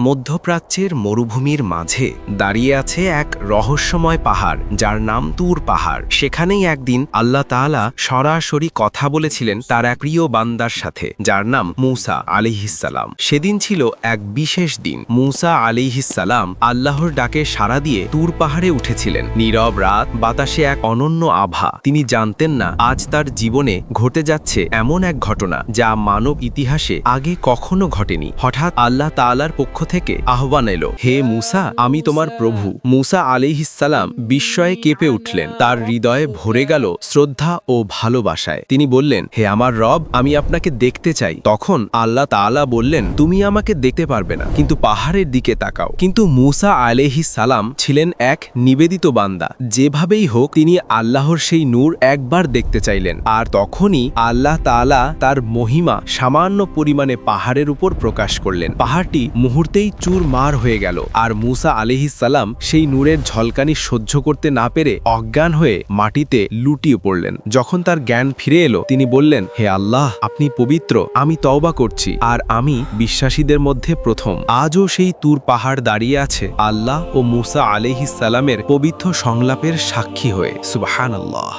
মধ্যপ্রাচ্যের মরুভূমির মাঝে দাঁড়িয়ে আছে এক রহস্যময় পাহাড়, যার নাম তুর পাহাড়। সেখানেই একদিন আল্লাহ তাআলা সরাসরি কথা বলেছিলেন তার এক প্রিয় বান্দার সাথে, যার নাম মুসা আলিহিসাল্লাম সেদিন ছিল এক বিশেষ দিন। মুসা আলিহিসাল্লাম আল্লাহর ডাকে সাড়া দিয়ে তুর পাহাড়ে উঠেছিলেন। নীরব রাত, বাতাসে এক অনন্য আভা। তিনি জানতেন না, আজ তার জীবনে ঘটে যাচ্ছে এমন এক ঘটনা, যা মানব ইতিহাসে আগে কখনো ঘটেনি। হঠাৎ আল্লাহ তাআলার পক্ষ থেকে আহ্বান এলো, হে মুসা, আমি তোমার প্রভু। মুসা আলিহিসাল্লাম বিস্ময়ে কেঁপে উঠলেন। তার হৃদয়ে ভরে গেল শ্রদ্ধা ও ভালোবাসায়। তিনি বললেন, হে আমার রব, আমি আপনাকে দেখতে চাই। তখন আল্লাহ তাআলা বললেন, তুমি আমাকে দেখতে পারবে না, কিন্তু পাহাড়ের দিকে তাকাও। কিন্তু মুসা আলিহিস সালাম ছিলেন এক নিবেদিত বান্দা। যেভাবেই হোক, তিনি আল্লাহর সেই নূর একবার দেখতে চাইলেন। আর তখনই আল্লাহ তাআলা তার মহিমা সামান্য পরিমাণে পাহাড়ের উপর প্রকাশ করলেন। পাহাড়টি মুহূর্তেই চুরমার হয়ে গেল, আর মুসা আলিহিস সালাম সেই নূরের ঝলকানি সহ্য করতে না পেরে অজ্ঞান হয়ে মাটিতে লুটিয়ে পড়লেন। যখন তার জ্ঞান ফিরে এলো, তিনি বললেন, হে আল্লাহ, আপনি পবিত্র, আমি তওবা করছি, আর আমি বিশ্বাসীদের মধ্যে প্রথম। আজও সেই তুর পাহাড় দাঁড়িয়ে আছে, আল্লাহ ও মুসা আলিহিস সালামের পবিত্র সংলাপের সাক্ষী হয়ে। সুবাহান আল্লাহ